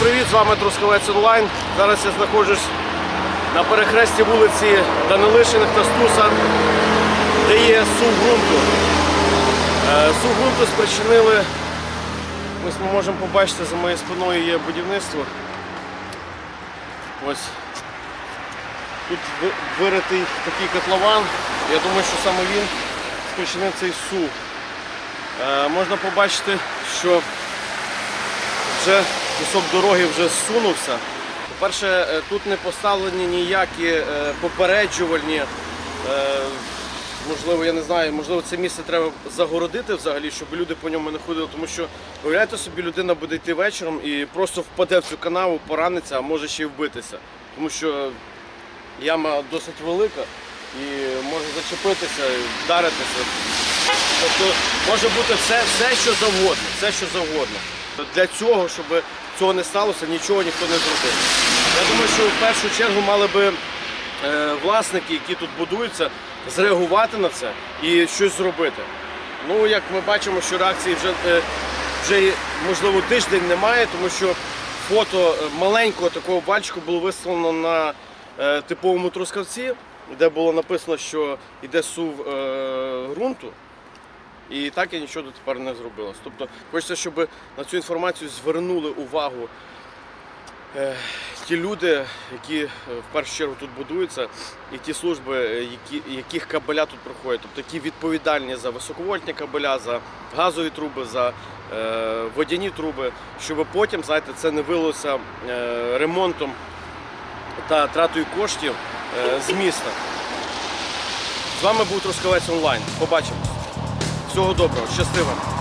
вами Трускавець онлайн. Зараз я знаходжусь на перехресті вулиці Данилишиних та Стуса, де є сув ґрунту. Е, Сув ґрунту спричинили, ми можемо побачити, за моєю спиною є будівництво. Ось тут виритий такий котлован. Я думаю, що саме він спричинив цей сув. Е, Можна побачити, що вже кусок дороги вже зсунувся. По-перше, е, тут не поставлені ніякі е, попереджувальні. е, Можливо, я не знаю, можливо, це місце треба загородити взагалі, щоб люди по ньому не ходили. Тому що уявляєте собі, людина буде йти вечором і просто впаде в цю канаву, пораниться, а може ще й вбитися. Тому що яма досить велика і може зачепитися, вдаритися. Тобто може бути все, все, що завгодно, все, що завгодно. Для цього, щоб цього не сталося, нічого ніхто не зробив. Я думаю, що в першу чергу мали би е, власники, які тут будуються, зреагувати на це і щось зробити. Ну, як ми бачимо, що реакції вже, е, вже можливо тиждень немає, тому що фото е, маленького такого бальчику було виставлено на типовому трускавці, де було написано, що йде сув ґрунту. І так і нічого дотепер не зробилось. Тобто хочеться, щоб на цю інформацію звернули увагу е, ті люди, які е, в першу чергу тут будуються, і ті служби, е, які, яких кабеля тут проходять, тобто які відповідальні за високовольтні кабеля, за газові труби, за е, водяні труби, щоб потім, знаєте, це не вилося е, ремонтом та тратою коштів е, з міста. З вами був Трускавець онлайн. Побачимось. Всього доброго, щасливо!